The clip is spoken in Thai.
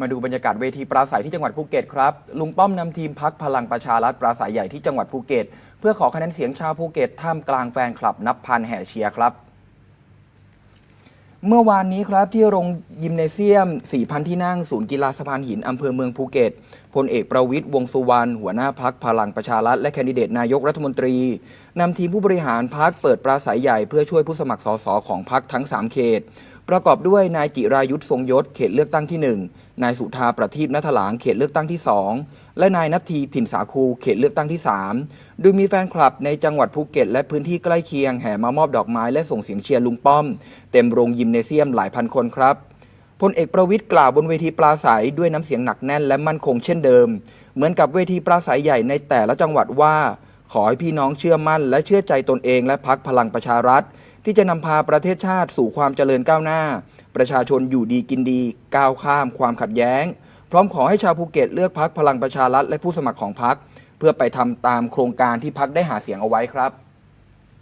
มาดูบรรยากาศเวทีปราศัยที่จังหวัดภูเก็ตครับ ลุงป้อมนำทีมพักพลังประชารัฐปราศัยใหญ่ที่จังหวัดภูเก็ต เพื่อขอคะแนนเสียงชาวภูเก็ตท่ามกลางแฟนคลับนับพันแห่เชียร์ครับ เมื่อวานนี้ครับที่โรง ยิมเนเซียม 4,000 ที่นั่ง ศูนย์กีฬาสะพานหิน อำเภอเมืองภูเก็ต พลเอกประวิตยวงสุวรรณ หัวหน้าพักพลังประชารัฐ และแคนดิเดตนายกรัฐมนตรี นำทีมผู้บริหารพักเปิดปราศัยใหญ่เพื่อช่วยผู้สมัครสสของพักทั้ง 3 เขต ประกอบด้วยนายจิรายุทธทรงยศ เขตเลือกตั้งที่ 1 นายสุธาประทีปนัทหลาง เขตเลือกตั้งที่ 2 และนายนัททีถิ่นสาคู เขตเลือกตั้งที่ 3 โดยมีแฟนคลับในจังหวัดภูเก็ต และพื้นที่ใกล้เคียงแห่มามอบดอกไม้และส่งเสียงเชียร์ลุงป้อม เต็มโรงยิมเนเซียมหลายพันคนครับ พลเอกประวิทย์กล่าวบนเวทีปราศัยด้วยน้ำเสียงหนักแน่นและมั่นคงเช่นเดิม เหมือนกับเวทีปราศัยใหญ่ในแต่ละจังหวัดว่า ขอให้พี่น้องเชื่อมั่น และเชื่อใจตนเองและพักพลังประชารัฐ ที่จะนำพาประเทศชาติสู่ความเจริญก้าวหน้า ประชาชนอยู่ดีกินดี ก้าวข้าม ความขัดแย้ง พร้อมขอให้ชาวภูเก็ตเลือกพักพลังประชารัฐและผู้สมัครของพักเพื่อไปทำตามโครงการที่พักได้หาเสียงเอาไว้ครับ